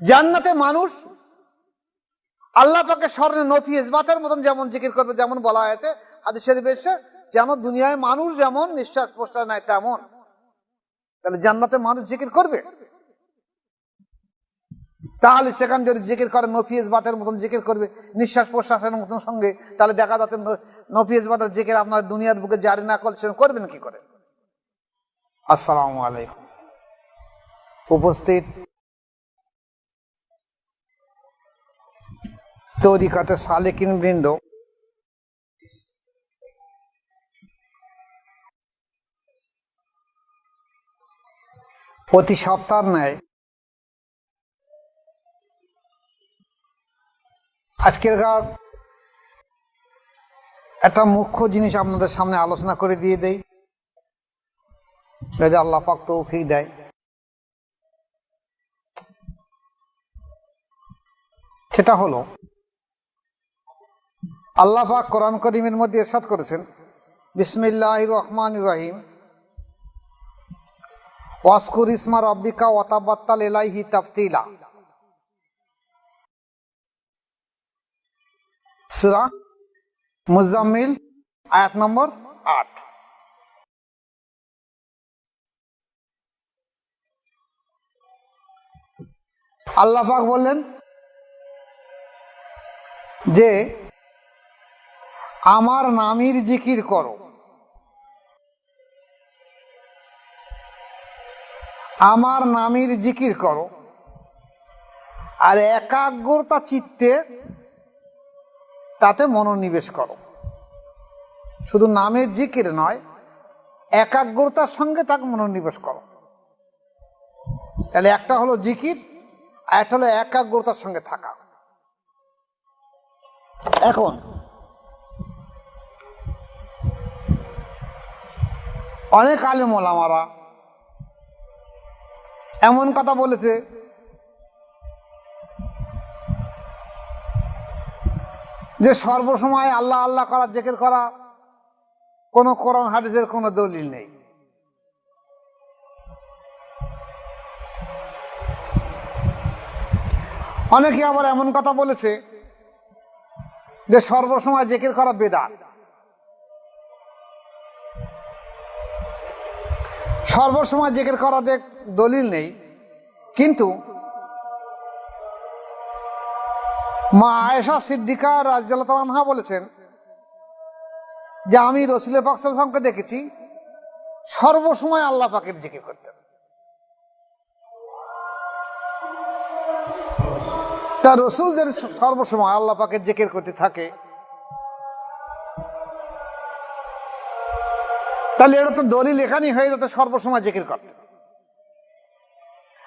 জান্নাতে মানুষ আল্লাহ পাকে স্মরণে নফি ইসবাতের মতন যেমন জিকির করবে, যেমন বলা হয়েছে। হাদিস শরীফ যেন দুনিয়ায় মানুষ যেমন নিঃশ্বাস প্রশ্বাস নেয় তেমন। তাহলে জান্নাতে মানুষ জিকির করবে? তাহলে সেখানে যদি জিকির করে নফি ইসবাতের মতন জিকির করবে, নিঃশ্বাস প্রশ্বাসের মতন সঙ্গে, তাহলে দেখা যাচ্ছে নফি ইসবাতের জিকির আপনার দুনিয়ার বুকে জারি না করছেন করবেন কি করে? আসসালামু আলাইকুম। উপস্থিত তরিকাতে সালেকিন বৃন্দ। প্রতি সপ্তাহ ন্যায়। আজকের গার একটা মুখ্য জিনিস আপনাদের সামনে আলোচনা করে দিয়ে দেই। যদি আল্লাহ পাক তৌফিক দেয়। সেটা হলো আল্লাহ কোরআন করিমের মধ্যে এরশাদ করেছেন, বিসমিল্লাহ রহমান রহিম। ওয়াসকুর ইসমা রব্বিকা ওয়াতাবাত্তাল এলাইহি তাফতিলা। সুরা মুজাম্মিল, আয়াত নম্বর আট। আল্লাহ পাক বললেন যে আমার নামের জিকির করো। আমার নামের জিকির করো। আর একাগ্রতা চিত্তে তাতে মনোনিবেশ করো। শুধু নামের জিকির নয়, একাগ্রতার সঙ্গে তাকে মনোনিবেশ করো। তাহলে একটা হলো জিকির, আর একটা হলো একাগ্রতার সঙ্গে থাকা। এখন অনেক আলেম ওলামারা। এমন কথা বলেছে। যে সর্বসময় আল্লাহ আল্লাহ করা, জেকের করা, কোনো কোরআন, হাদিসের কোনো দলিল নেই। অনেকে আবার এমন কথা বলেছে যে সর্বসময় জেকের করা বেদাত। সর্বসময় জেকের করা দেখ দলিল নেই, কিন্তু মা আয়েশা সিদ্দিকা রাজিয়াল্লাহা বলেছেন যে আমি রসুলের পাকসালকে দেখেছি, সর্বসময় আল্লাহ পাকের জিকির করতেন। তা রসুল যদি সর্বসময় আল্লাহ পাকের জিকির করতে থাকে তাহলে এটা তো দলিল এখানেই হয়ে যেত, সর্বসময় জিকির করতে।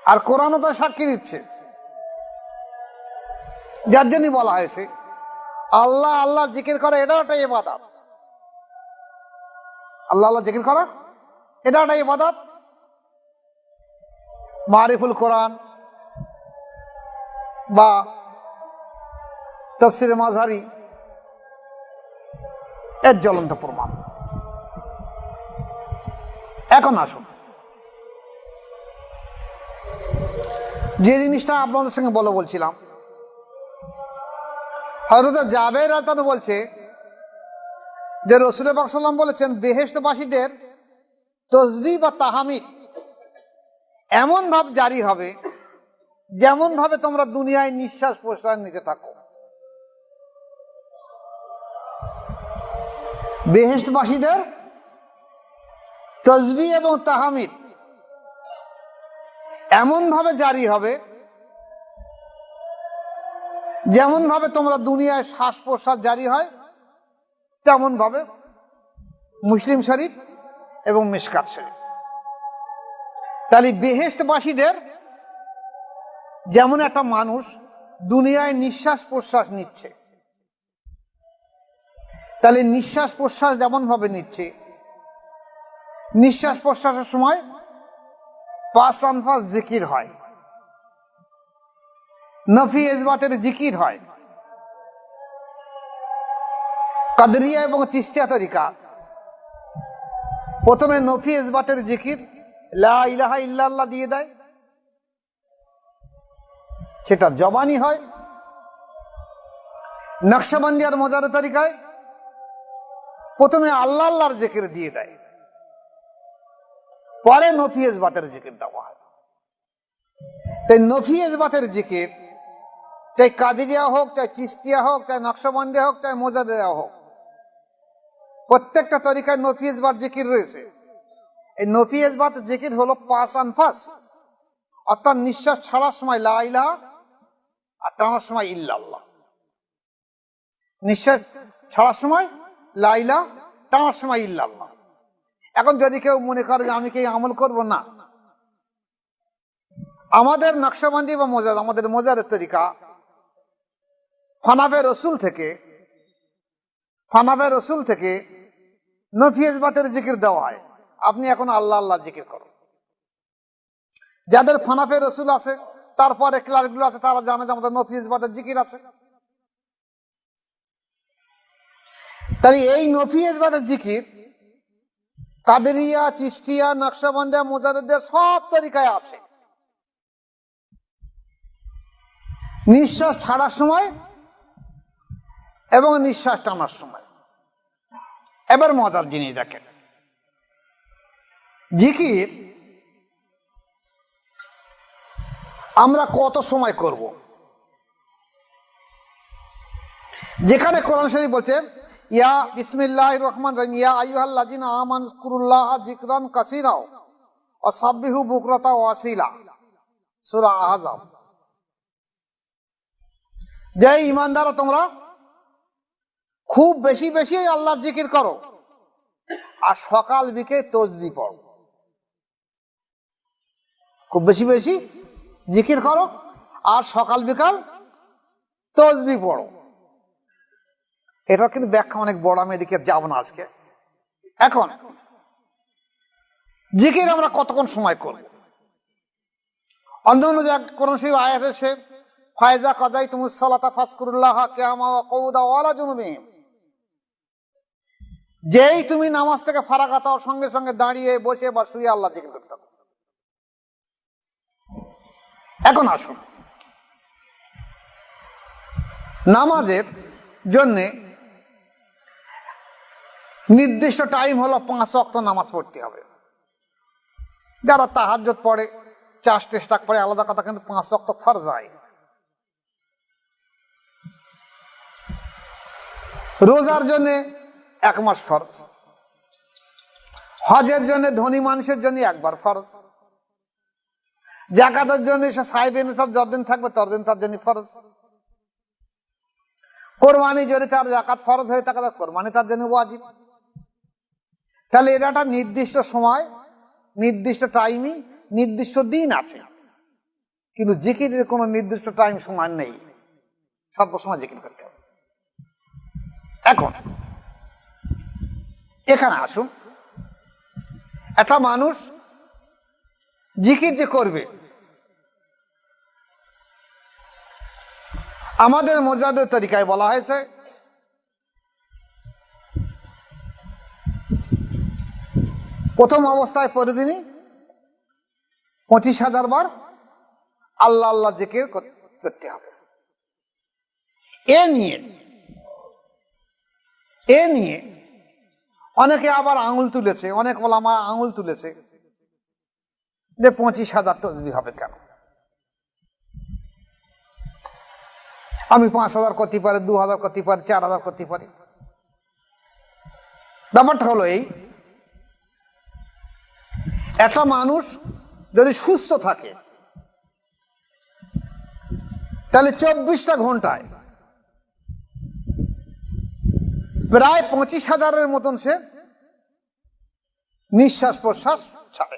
আর কোরআনও তো সাক্ষী দিচ্ছে। যার জন্যই বলা হয়েছে, আল্লাহ আল্লাহ জিকির করা এটা একটা ইবাদত। আল্লাহ আল্লাহ জিকির করা এটা একটা ইবাদত। মারিফুল কোরআন বা তফসির মাঝারি এর জ্বলন্ত প্রমাণ। এখন আসুন। যে জিনিসটা আপনাদের সঙ্গে বলো বলছিলাম হয়তো জাবের আলতানু বলছে যে রসুল বাকসাল্লাম বলেছেন বেহেস্তবাসীদের তসবি বা তাহামিদ এমন ভাব জারি হবে, যেমন ভাবে তোমরা দুনিয়ায় নিঃশ্বাস প্রশ্বাস নিতে থাকো। বেহেস্তবাসীদের তসবি এবং তাহামিদ। এমন ভাবে জারি হবে যেমন ভাবে তোমরা দুনিয়ায় শ্বাস প্রশ্বাস জারি হয় তেমন ভাবে মুসলিম শরীফ এবং মিসকাত শরীফ। তাহলে বেহেস্তবাসীদের যেমন একটা মানুষ দুনিয়ায় নিঃশ্বাস প্রশ্বাস নিচ্ছে, তাহলে নিঃশ্বাস প্রশ্বাস যেমন ভাবে নিচ্ছে নিঃশ্বাস প্রশ্বাসের সময় পাঁচ আনফাস জিকির হয়। নফি এজবাতের জিকির হয়। কাদরিয়া এবং চিস্তিয়া তরিকা। প্রথমে নফি এজবাতের জিকির ইলাহা ইল্লাল্লাহ দিয়ে দেয়। সেটা জবানি হয়। নকশাবন্দি আর মজার তরিকায়। প্রথমে আল্লাহ আল্লাহর জেকের দিয়ে দেয়। পরে নফি এজবাতের জিকির দেওয়া হয়। তাই নফি এজবাতের জিকির, চাই কাদিরিয়া হোক, চাই চিস্তিয়া হোক, চাই নকশবন্দিয়া হোক, চাই মোজাদিয়া হোক, প্রত্যেকটা তরিকায় নফি এজবাত জিকির রয়েছে। এই নফি এজবাত জিকির হলো পাস আনফাস অর্থাৎ নিঃশ্বাস ছাড়ার সময় লা ইলাহা, আর টানার সময় ইল্লাল্লাহ। নিঃশ্বাস ছাড়ার সময় লাইলা টানার সময় ইল্লাল্লাহ। এখন যদি কেউ মনে করে যে আমি কি আমল করব না, আমাদের নকশাবন্দি বা মোজাদ আমাদের মোজারের তরিকা ফানাবে রসুল থেকে ফানাবে রসুল থেকে নফিয়েজ বাতের জিকির দেওয়া হয়। আপনি এখন আল্লাহ আল্লাহ জিকির করুন। যাদের ফানাফে রসুল আছে, তারপরে ক্লার্কগুলো আছে, তারা জানে যে আমাদের নফিয়েজ বাতের জিকির আছে। তাহলে এই নফিয়েজ বাতের জিকির কাদেরিয়া, চিস্তিয়া নকশাবন্দিয়া মুজারদের সব তরিকায় আছে। নিঃশ্বাস ছাড়ার সময় এবং নিঃশ্বাস টানার সময়। এবার মজার জিনিস দেখেন। জিকির আমরা কত সময় করব? যেখানে কোরআন শরীফ বলছে ইয়া বিসমিল্লাহ রহমান রহিম, ইয়া আইয়ুহাল্লাযিনা আমানু যকুরুল্লাহ যিকরান কাসীরা ওয়া সাব্বিহু বুকরাতা ওয়া আসিলা। সূরা আহজাব। যে ইমানদারা তোমরা, খুব বেশি বেশি আল্লাহর জিকির করো আর সকাল বিকে তসবি পড়ো। খুব বেশি বেশি জিকির করো আর সকাল বিকাল তসবি পড়ো। এটা কিন্তু ব্যাখ্যা অনেক বড়, আমি এদিকে যাব না আজকে। এখন, জিকির আমরা কতক্ষণ সময় করব অন্য অন্য জায়গা কোন সেই আয়াত এসে ফায়জা কাজাই তুমি সালাতা ফাসকুরুল্লাহ কেমা কৌদা ওয়ালা জুনুবিহিম যেই তুমি নামাজ থেকে হওয়ার সঙ্গে সঙ্গে দাঁড়িয়ে বসে বা শুয়ে আল্লাহ জিকির করতে এখন আসুন। নামাজের জন্যে নির্দিষ্ট টাইম হলো পাঁচ অক্ত নামাজ পড়তে হবে। যারা তাহাজ্জত পড়ে, চাষ চেষ্টা করে, আলাদা কথা, কিন্তু পাঁচ অক্ত ফরজ হয়। রোজার জন্য এক মাস ফরজ। হজের জন্য, ধনী মানুষের জন্য একবার ফরজ। জাকাতের জন্য সে সাহেব সব যতদিন থাকবে, ততদিন তার জন্য ফরজ। কোরবানি যদি তার জাকাত ফরজ হয়ে থাকে তার কোরবানি তার জন্য ওয়াজিব। তাহলে এটা একটা নির্দিষ্ট সময়, নির্দিষ্ট টাইমই নির্দিষ্ট দিন আছে। কিন্তু জিকিরের কোনো নির্দিষ্ট টাইম সময় নেই। সর্বসময় জিকির করতে হবে। এখন, এখানে আসুন। একটা মানুষ জিকির যে করবে, আমাদের মজাদের তরিকায় বলা হয়েছে প্রথম অবস্থায় প্রতিদিনই পঁচিশ হাজার বার আল্লাহ আল্লাহ জিকির করতে হবে। এ নিয়ে এ নিয়ে অনেকে আবার আঙুল তুলেছে, অনেক ওলামা আঙুল তুলেছে যে পঁচিশ হাজার তসবি হবে কেন? আমি পাঁচ হাজার করতে পারি, দু হাজার করতে পারি, চার হাজার করতে পারি। ব্যাপারটা হলো এই একটা মানুষ যদি সুস্থ থাকে, তাহলে চব্বিশটা ঘন্টায় প্রায় পঁচিশ হাজারের মতন সে নিঃশ্বাস প্রশ্বাস ছাড়ে।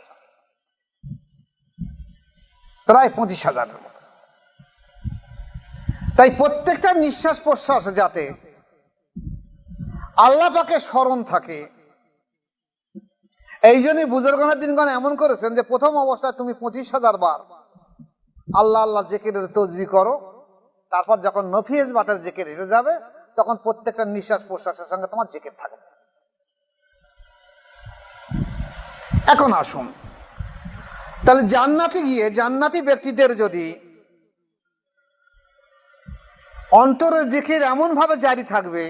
প্রায় পঁচিশ হাজারের মতো তাই প্রত্যেকটা নিঃশ্বাস প্রশ্বাস যাতে আল্লাহ পাকে স্মরণ থাকে এই জন্যই বুজুর্গানের দিনগণ এমন করেছেন যে প্রথম অবস্থায় তুমি পঁচিশ হাজার বার আল্লাহ আল্লাহ জেকের তসবি করো, তারপর যখন নফিয়েজ বাতের জেকের এসে যাবে, তখন প্রত্যেকটা নিঃশ্বাস প্রশ্বাসের সঙ্গে তোমার জেকের থাকবে। এখন আসুন। তাহলে জান্নাতি গিয়ে জান্নাতি ব্যক্তিদের যদি অন্তরের জিকির এমন ভাবে জারি থাকবে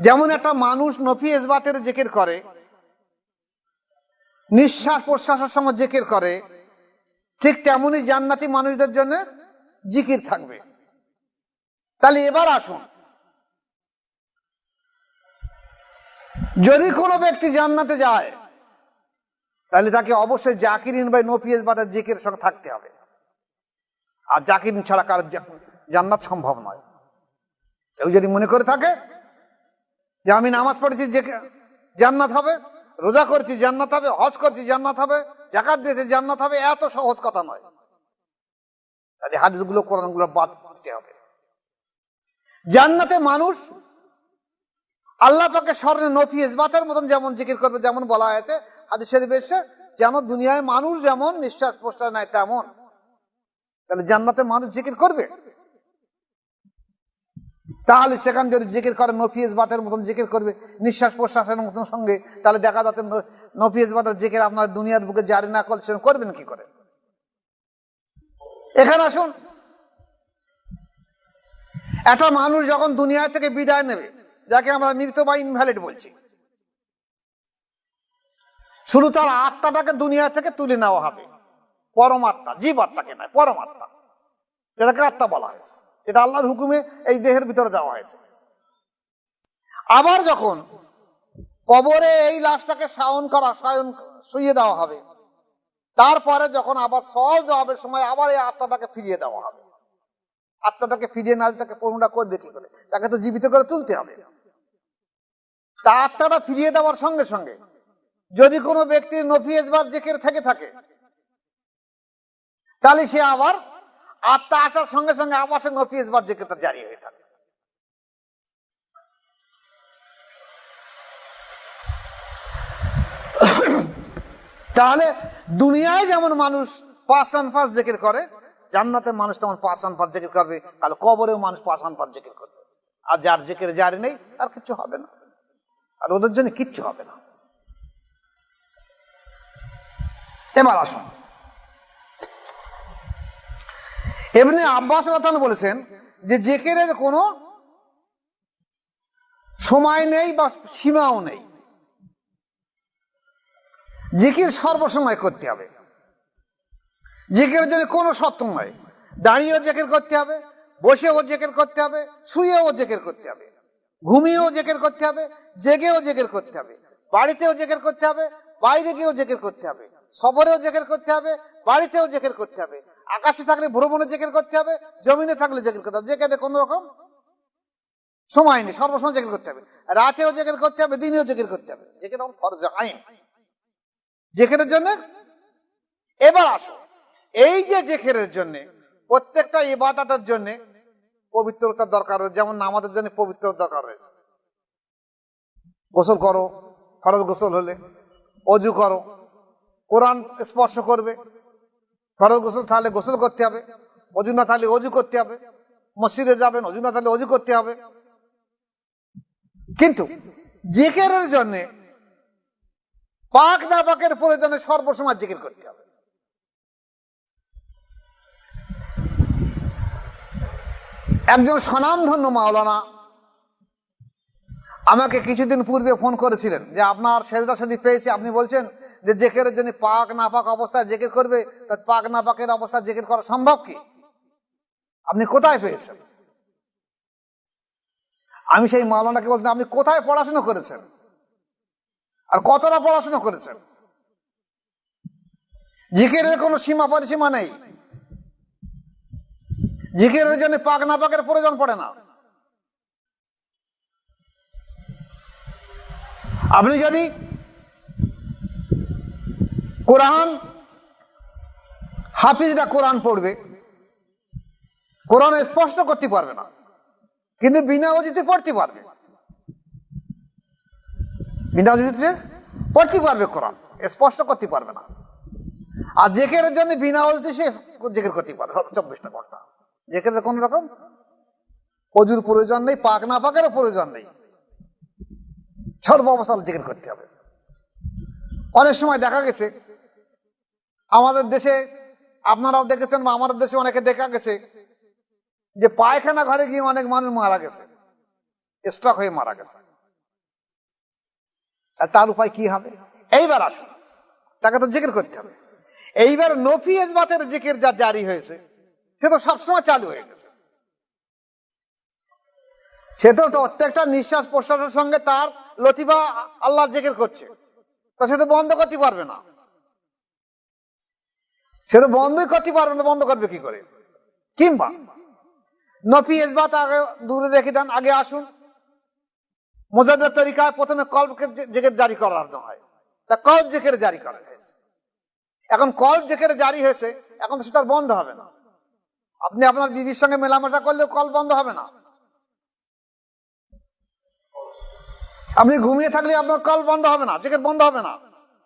যেমন একটা মানুষ নফি ইসবাতের জিকির করে, নিঃশ্বাস প্রশ্বাসের সময় জিকির করে, ঠিক তেমনই জান্নাতি মানুষদের জন্য জিকির থাকবে। তাহলে এবার আসুন। যদি কোনো ব্যক্তি জান্নাতে যায়, তাহলে তাকে অবশ্যই জাকিরিন বা নফিয়েজ বাদের জিকের সঙ্গে থাকতে হবে। আর জাকিরিন ছাড়া কারও জা- জান্নাত সম্ভব নয়। কেউ যদি মনে করে থাকে যে আমি নামাজ পড়েছি, যে জান্নাত হবে, রোজা করছি, জান্নাত হবে, হজ করছি, জান্নাত হবে, জাকাত দিয়েছি, জান্নাত হবে, এত সহজ কথা নয়। তাহলে হাদিসগুলো, কোরআনগুলো বাদ দিতে হবে। জান্নাতে মানুষ আল্লাহ পাকে স্মরণে নফি ইসবাতের মতন যেমন জিকির করবে, যেমন বলা হয়েছে, হাদিস শরীফ এসে যেন দুনিয়ায় মানুষ যেমন নিঃশ্বাস প্রশ্বাস নেয় তেমন। তাহলে জান্নাতে মানুষ জিকির করবে? তাহলে সেখানে যদি জিকির করে নফি ইসবাতের মতন জিকির করবে, নিঃশ্বাস প্রশ্বাসের মতন সঙ্গে। তাহলে দেখা যাচ্ছে ন- নফি ইসবাতের জিকির আপনার দুনিয়ার বুকে জারি না করছেন করবেন কি করে? এখানে আসুন। একটা মানুষ যখন দুনিয়া থেকে বিদায় নেবে, যাকে আমরা মৃত বা ইনভ্যালিড বলছি, শুধু তার আত্মাটাকে দুনিয়া থেকে তুলে নেওয়া হবে। পরমাত্মা জীবাত্মাকে নয় পরমাত্মা এটাকে আত্মা বলা হয়েছে। এটা আল্লাহর হুকুমে এই দেহের ভিতরে দেওয়া হয়েছে। আবার যখন কবরে এই লাশটাকে শায়ন করা শায়ন শুইয়ে দেওয়া হবে, তারপরে যখন আবার সহজ জবাবের সময় আবার এই আত্মাটাকে ফিরিয়ে দেওয়া হবে। আত্মাটাকে ফিরিয়ে না তাকে পূর্ণটা করবে কি করে? তাকে তো জীবিত করে তুলতে হবে। তা আত্মাটা ফিরিয়ে দেওয়ার সঙ্গে সঙ্গে যদি কোনো ব্যক্তির নফিয়েজ বা জেকের থেকে থাকে, তাহলে সে আবার আত্মা আসার সঙ্গে সঙ্গে আবার সে নফিয়েজ বা জেকের তার জারি হয়ে থাকে। তাহলে দুনিয়ায় যেমন মানুষ পাঁচ আন পাঁচ জেকের করে জান্নাতে মানুষ তেমন পাঁচ আন পাঁচ জেকের করবে, তাহলে কবরেও মানুষ পাঁচ আন পাঁচ জেকের করবে। আর যার জেকের জারি নেই আর কিছু হবে না। আর ওদের জন্য কিচ্ছু হবে না। এবার আসুন। এমনি আব্বাস রাতান বলেছেন যে জেকেরের কোনো সময় নেই বা সীমাও নেই। জিকির সর্বসময় করতে হবে। জিকিরের জন্য কোনো সত্য নয় দাঁড়িয়েও জেকের করতে হবে, বসেও জেকের করতে হবে, শুয়েও জেকের করতে হবে, ঘুমিয়েও জেকের করতে হবে, জেগেও জেকের করতে হবে, বাড়িতেও জেকের করতে হবে, বাইরে গিয়েও জেকের করতে হবে সফরেও জেকের করতে হবে, বাড়িতেও জেকের করতে হবে। আকাশে থাকলে ভ্রমণে জেকের করতে হবে, জমিনে থাকলে জেকের করতে হবে। জেকেরে কোনো রকম সময় নেই, সর্বসময় জেকের করতে হবে। রাতেও জেকের করতে হবে, দিনেও জেকের করতে হবে। জেকের ফরজ আইন। জেকেরের জন্য এবার আসো। এই যে জেকেরের জন্য, প্রত্যেকটা ইবাদতের জন্য পবিত্রতার দরকার রয়েছে, যেমন নামাজের জন্য পবিত্রতার দরকার রয়েছে। গোসল করো, ফরজ গোসল হলে। অজু করো, কোরআন স্পর্শ করবে। ফরজ গোসল থাকলে গোসল করতে হবে, অজু না থাকলে অজু করতে হবে, মসজিদে যাবেন, অজু না থাকলে অজু করতে হবে। কিন্তু জেকেরের জন্য, পাক না পাকের প্রয়োজনে সর্বসময় জিকির করতে হবে। একজন স্বনামধন্য মাওলানা আমাকে কিছুদিন পূর্বে ফোন করেছিলেন যে আপনার সেজদা সদি পেয়েছি। আপনি বলছেন যে জেকেরের জন্য পাক না পাক অবস্থায় জেকের করবে, তা পাক না পাকের অবস্থায় জেকের করা সম্ভব কি? আপনি কোথায় পেয়েছেন? আমি সেই মাওলানাকে বলতাম আপনি কোথায় পড়াশুনো করেছেন? আর কতটা পড়াশুনো করেছেন? জিকেরের কোনো সীমা পরিসীমা নেই। জিকেরের জন্য পাক না পাকের প্রয়োজন পড়ে না। আপনি যদি কোরআন, হাফিজরা কোরআন পড়বে, কোরআন স্পষ্ট করতে পারবে না, কিন্তু বিনা অজিতে পড়তে পারবে। বিনা অজিতে পড়তে পারবে কোরআন, স্পষ্ট করতে পারবে না। আর জেকের জন্য বিনা অজিতে সে জেকের করতে পারবে চব্বিশটা ঘণ্টা। জেকের কোন রকম অজুর প্রয়োজন নেই, পাক না পাকেরও প্রয়োজন নেই। সর্ব অবস্থায় জিকির করতে হবে। অনেক সময় দেখা গেছে, আমাদের দেশে, আপনারাও দেখেছেন বা আমাদের দেশে অনেকে দেখা গেছে যে পায়খানা ঘরে গিয়ে অনেক মানুষ মারা গেছে স্ট্রক হয়ে মারা গেছে। তার উপায় কি হবে? এইবার আসুন, তাকে তো জিকির করতে হবে। এইবার নফি এজবাতের জিকির যা জারি হয়েছে, সে তো সবসময় চালু হয়ে গেছে। সে তো প্রত্যেকটা নিঃশ্বাস প্রশ্বাসের সঙ্গে তার লতিফা আল্লাহ জিকির করছে। তা সে তো বন্ধ করতে পারবে না। সে তো বন্ধই করতে পারবে না, বন্ধ করবে কি করে? কিংবা নফি এজবাত আগে দূরে রেখে দেন, আগে আসুন। মোজাদের তরিকায় প্রথমে কল্পকে জেকের জারি করার হয়। তা কল্প জেকের জারি করা হয়েছে। এখন কল্প জেকের জারি হয়েছে, এখন তো সেটা বন্ধ হবে না। আপনি আপনার বিবির সঙ্গে মেলামেশা করলেও কল বন্ধ হবে না। আপনি ঘুমিয়ে থাকলে আপনার কল বন্ধ হবে না জেকের বন্ধ হবে না।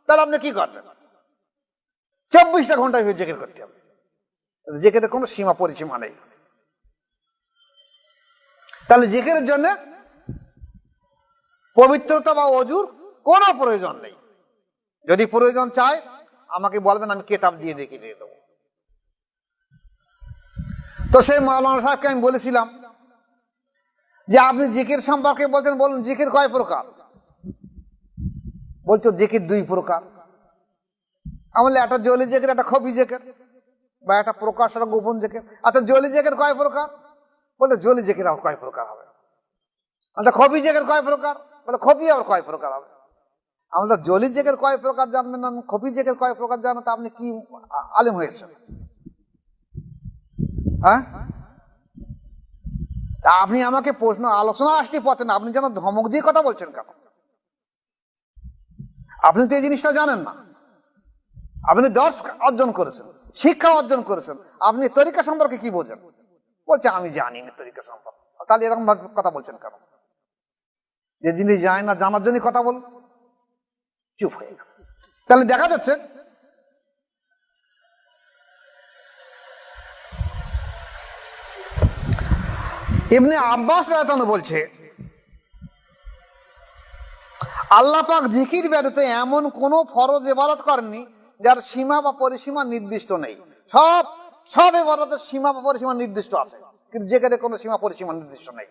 তাহলে আপনি কি করবেন? চব্বিশটা ঘন্টায় হয়ে জেকের করতে হবে। জেকের কোনো সীমা, পরিসীমা নেই। তাহলে জেকের জন্য পবিত্রতা বা অজুর কোনো প্রয়োজন নেই। যদি প্রয়োজন চায়, আমাকে বলবেন, আমি কেতাব দিয়ে দেখিয়ে দিয়ে দেবো। তো সেই মাওলানা সাহেবকে আমি বলেছিলাম যে আপনি জিকির সম্পর্কে বলছেন, বলুন, জিকির কয় প্রকার? বলছো, জিকির দুই প্রকার। আমার একটা জলি জেকের, একটা খবি জেকের, বা একটা প্রকাশ, একটা গোপন জেকের। আচ্ছা জলি জেকের কয় প্রকার? বলে জলি জেকের আবার কয় প্রকার হবে? আচ্ছা খবি জেকের কয় প্রকার? বলে, খবি আবার কয় প্রকার হবে? আমাদের জলি জেকের কয় প্রকার জানবেন না? খবি জেকের কয় প্রকার জানো? তা আপনি কি আলেম হয়েছেন? হ্যাঁ? তা আপনি আমাকে প্রশ্ন, আলোচনা আসতে পারতেন আপনি যেন ধমক দিয়ে কথা বলছেন কেন? আপনি তো এই জিনিসটা জানেন না। আপনি দর্শ অর্জন করেছেন, শিক্ষা অর্জন করেছেন, আপনি তরিকা সম্পর্কে কি বোঝেন? বলছে, আমি জানি না তরিকা সম্পর্কে। তাহলে এরকম ভাবে কথা বলছেন কেন? যে জিনিস যায় না, জানার জন্য কথা বল। চুপ হয়ে গেল। তাহলে দেখা যাচ্ছে ইবনে আব্বাস রাতানো বলছে, আল্লাহ পাক জিকির ব্যতীত এমন কোন ফরজ এবাদত করেননি যার সীমা বা পরিসীমা নির্দিষ্ট নেই। সব সব এবাদতের সীমা বা পরিসীমা নির্দিষ্ট আছে, কিন্তু যেখানে কোনো সীমা পরিসীমা নির্দিষ্ট নেই।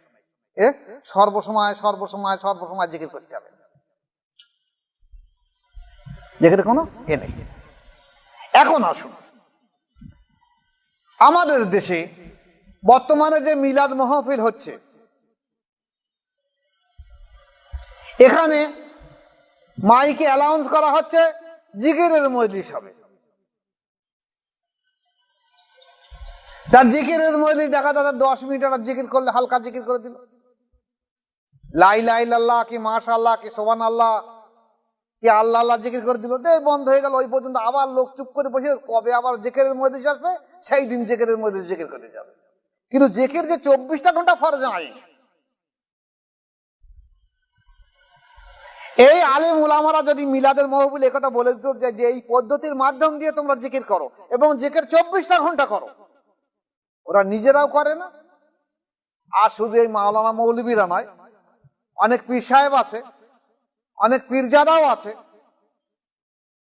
এ, সর্বসময় সর্বসময় সর্বসময় জিকির করতে হবে। যেখানে কোনো এ নেই। এখন আসুন। আমাদের দেশে বর্তমানে যে মিলাদ মহফিল হচ্ছে, এখানে মাইকে অ্যালাউন্স করা হচ্ছে জিকিরের মজলিস হবে। তার জিকিরের মজলিস দেখা যাচ্ছে দশ মিনিট আর জিকির করলে, হালকা জিকির করে দিল। লাই লাই আল্লাহ কি মাস আল্লাহ কি সোবান আল্লাহ কি আল্লাহ আল্লাহ জিকির করে দিল। দে বন্ধ হয়ে গেল, ওই পর্যন্ত আবার লোক চুপ করে বসে, কবে আবার জেকেরের মজলিস আসবে? সেই দিন জেকেরের মজলিস জিকির করতে যাবে। কিন্তু জেকের যে চব্বিশটা ঘণ্টা ফরজ নাই। এই আলেম উলামারা যদি মিলাদের মহবুল একথা বলে দিত যে এই পদ্ধতির মাধ্যম দিয়ে তোমরা জিকির করো এবং জেকের চব্বিশটা ঘণ্টা করো, ওরা নিজেরাও করে না। আর শুধু এই মাওলানা মৌলবীরা নয়, অনেক পীর সাহেব আছে, অনেক পীরজাদাও আছে।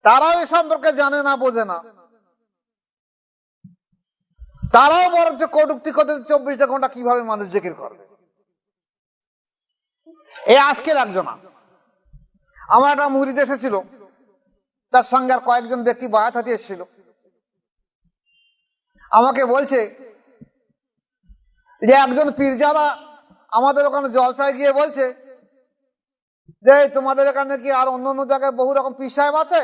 তারাও এ সম্পর্কে জানে না, বোঝে না। তারাও বরঞ্চ কটুক্তি করতে চব্বিশটা ঘণ্টা কীভাবে মানুষ জিকির করবে? এই আজকের একজনা আমার একটা মুড়ি এসেছিল, তার সঙ্গে আর কয়েকজন ব্যক্তি বায়াত হাতে এসেছিল। আমাকে বলছে যে একজন পীরজাদা আমাদের ওখানে জলসায় গিয়ে বলছে যে তোমাদের এখানে কি আর অন্য অন্য জায়গায় বহু রকম পীর সাহেব আছে?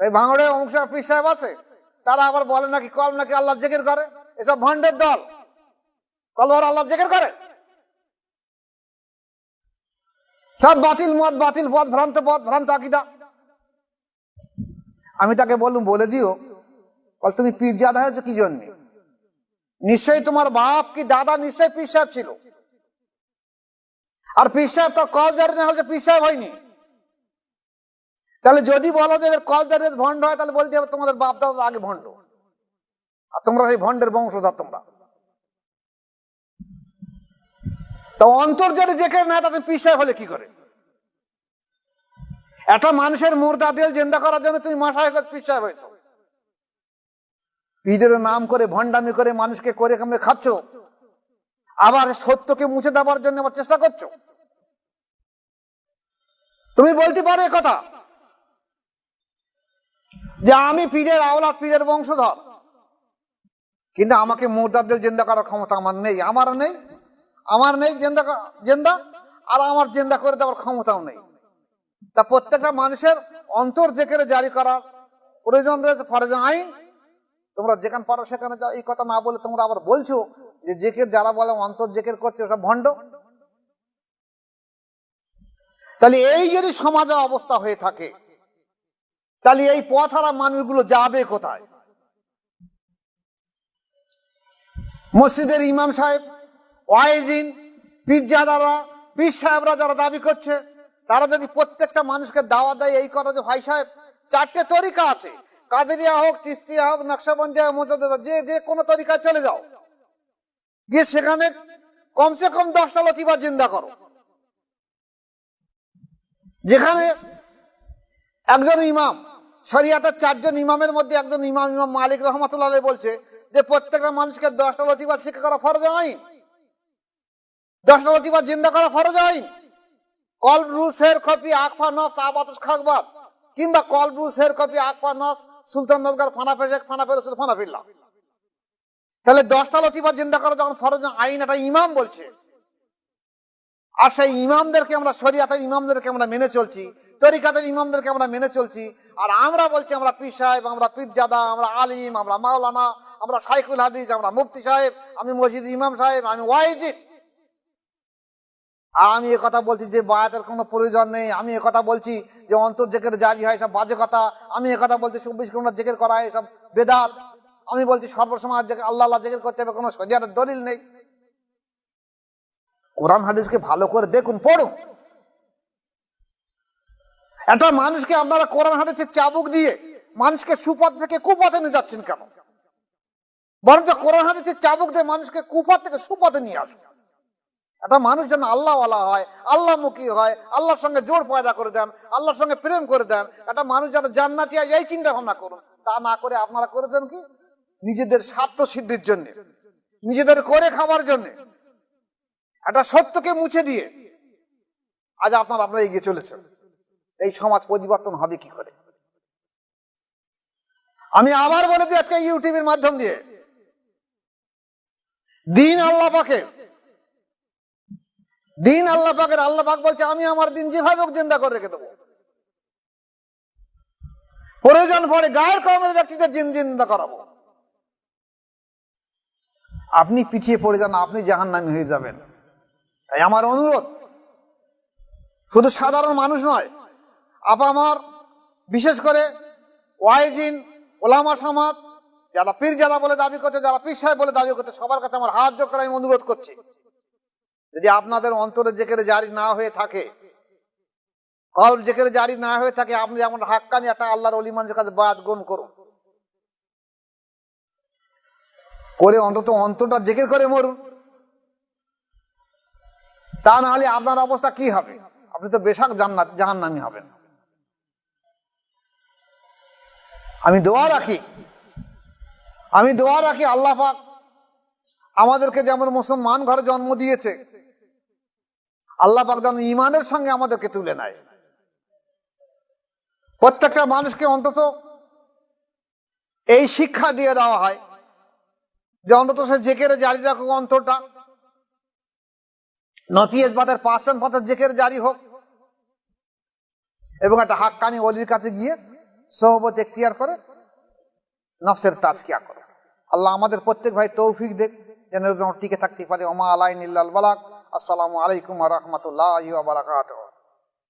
এই ভাঙড়ে অংশ পীর সাহেব আছে? তারা আবার বলে নাকি, কল নাকি আল্লাহ জেকের করে? এসব ভণ্ডের দল। কলবার আল্লাহ জেকের করে? সব বাতিল মত, বাতিল পথ, ভ্রান্ত পথ, ভ্রান্ত আকিদা। আমি তাকে বললুম, বলে দিও। বল তুমি পীর জাদা হয়েছে কি জন্য? নিশ্চয়ই তোমার বাপ কি দাদা? নিশ্চয়ই পীর সাহেব ছিল। আর পীর সাহেব তো কল জারি না হলে পীর সাহেব হয়নি। তাহলে যদি বলো যে কল জারি ভণ্ড হয়, তাহলে বলতে হবে তোমাদের বাপ দাদা আগে ভণ্ড। আর তোমরা সেই ভণ্ডের বংশধর তোমরা। তো অন্তর্জারে যেখানে না তাদের সাহেব হলে কি করে? একটা মানুষের মুর্দা দিল জিন্দা করার জন্য তুমি মাসায় পীর সাহেব হয়েছো। পীরের নাম করে ভণ্ডামি করে মানুষকে করে কামড়ে খাচ্ছ? আবার সত্যকে মুছে দেওয়ার জন্য আবার চেষ্টা করছ? তুমি বলতে পারো কথা? যে আমি পীরের আওলাদ, পীরের বংশধর। কিন্তু আমাকে মুর্দাদের জেন্দা করার ক্ষমতা আমার নেই আমার নেই আমার নেই জেন্দা জেন্দা, আর আমার জেন্দা করে দেওয়ার ক্ষমতাও নেই। তা প্রত্যেকটা মানুষের অন্তর জেকেরে জারি করার প্রয়োজন রয়েছে, ফরজ আইন, তোমরা যেখানে পারো সেখানে এই কথা না বলে তোমরা আবার বলছো যে জেকের যারা বলে অন্তর জেকের করছে, ওসব ভণ্ড। তাহলে এই যদি সমাজের অবস্থা হয়ে থাকে তাহলে এই পথহারা মানুষগুলো যাবে কোথায়? মসজিদের ইমাম সাহেব ওয়াইজিন পিজ্জাদারা পীর সাহেবরা যারা দাবি করছে তারা যদি প্রত্যেকটা মানুষকে দাওয়া দেয় এই কথা যে ভাই সাহেব চারটে তরিকা আছে। কাদেরিয়া হোক তিস্তিয়া হোক নকশাবন্দি হোক মোজাদ্দেদা, যে যে কোনো তরিকায় চলে যাও। গিয়ে সেখানে কমসে কম দশটা লতিবার জিন্দা করো। যেখানে একজন ইমাম শরিয়াতের চারজন ইমামের মধ্যে একজন ইমাম ইমাম মালিক রহমতুল্লাহ বলছে যে প্রত্যেকটা মানুষকে দশটা লতিবার শিক্ষা করা ফরজ আইন দশটা লতিবার জিন্দা করা ফরজ আইন কল ব্রুসের কপি আকফা, নফস আবাতস খাকবাদ কিংবা কল ব্রুসের কপি আকফা, নফস, সুলতান নজগার, ফানা ফেরেক, ফানা ফেরে ফানা ফিরলা। তাহলে দশটা লতিবার জিন্দা করা যখন ফরজ আইন এটা ইমাম বলছে। আর সেই ইমামদেরকে আমরা, শরিয়াতের ইমামদেরকে আমরা মেনে চলছি তরিকাতের ইমামদেরকে আমরা মেনে চলছি, আর আমরা বলছি আমরা পীর সাহেব, আমরা পীরজাদা, আমরা আলিম, আমরা মাওলানা, আমরা সাইকুল হাদিস, আমরা মুফতি সাহেব, আমি মসজিদ ইমাম সাহেব, আমি ওয়াইজিদ আর আমি কথা বলছি যে বায়াতের কোনো প্রয়োজন নেই, আমি কথা বলছি যে অন্তর জেকের জারি হয়, সব বাজে কথা, আমি কথা বলছি চব্বিশ ঘণ্টা জেকের করা হয়, সব বেদাত। আমি বলছি সর্বসময় আল্লাহ আল্লাহ জেকের করতে হবে, কোনো শরিয়াতের দলিল নেই। কোরআন হাদিসকে ভালো করে দেখুন, পড়ুন। একটা মানুষকে আপনারা কোরআন হাদিসের চাবুক দিয়ে মানুষকে সুপথ থেকে কুপথে নিয়ে যাচ্ছেন কেন? বরঞ্চ কোরআন হাদিসের চাবুক দিয়ে মানুষকে কুপথ থেকে সুপথে নিয়ে আসুন। একটা মানুষ যেন আল্লাহওয়ালা হয়, আল্লাহমুখী হয়, আল্লাহর সঙ্গে জোর পয়দা করে দেন, আল্লাহর সঙ্গে প্রেম করে দেন, একটা মানুষ যেন জান্নাতি হয়, এই চিন্তা ভাবনা করুন। তা না করে আপনারা করেছেন কি? নিজেদের স্বার্থ সিদ্ধির জন্য, নিজেদের করে খাবার জন্য। একটা সত্যকে মুছে দিয়ে আজ আপনার আপনারা এগিয়ে চলেছেন। এই সমাজ পরিবর্তন হবে কি করে? আমি আবার বলে দিই আজকে ইউটিউবের মাধ্যম দিয়ে। দিন আল্লাহ পাকের দিন আল্লাহ পাকের আল্লাহ পাক বলছে, আমি আমার দিন যেভাবে হোক জিন্দা করে রেখে দেবো। প্রয়োজন পড়ে গায়ের কমের ব্যক্তিদের জিন জিন্দা করাবো। আপনি পিছিয়ে পড়ে যান, আপনি জাহান্নামী হয়ে যাবেন। তাই আমার অনুরোধ, শুধু সাধারণ মানুষ নয় আপা আমার বিশেষ করে ওয়াইজিন, ওলামা সমাজ, যারা পীর যারা বলে দাবি করছে, যারা পীর সাহেব বলে দাবি করছে, সবার কাছে আমার হাত জোর করে আমি অনুরোধ করছি, যদি আপনাদের অন্তরে জেকেরে জারি না হয়ে থাকে কল জেকেরে জারি না হয়ে থাকে, আপনি যেমন হাক্কানি একটা আল্লাহর অলি মানুষের কাছে বাদ গুণ করুন। করে অন্তত অন্তরটা জেকের করে মরুন। তা না হলে আপনার অবস্থা কি হবে? আপনি তো বেশাক জান্নাত, জাহান্নামি হবেন। আমি দোয়া রাখি। আমি দোয়া রাখি আল্লাহ পাক আমাদেরকে যেমন মুসলমান ঘরে জন্ম দিয়েছে, আল্লাহ পাক যেন ইমানের সঙ্গে আমাদেরকে তুলে নেয়। প্রত্যেকটা মানুষকে অন্তত এই শিক্ষা দিয়ে দেওয়া হয় যে অন্তত সে জেকেরে জারি রাখুক অন্তরটা নফিয়েজ বাদের পার্সেন্ট পথের জেকের জারি হোক। এবং একটা হাক্কানি অলির কাছে গিয়ে সহবত এখতিয়ার করে, নফসের তাজকিয়া করে। আল্লাহ আমাদের প্রত্যেক ভাই তৌফিক দেখ, যেন টিকে থাকতে পারে। ওমা আলাই নিল্লাল বালাক। আসসালামু আলাইকুম রহমতুল্লাহ বারাকাতুহ।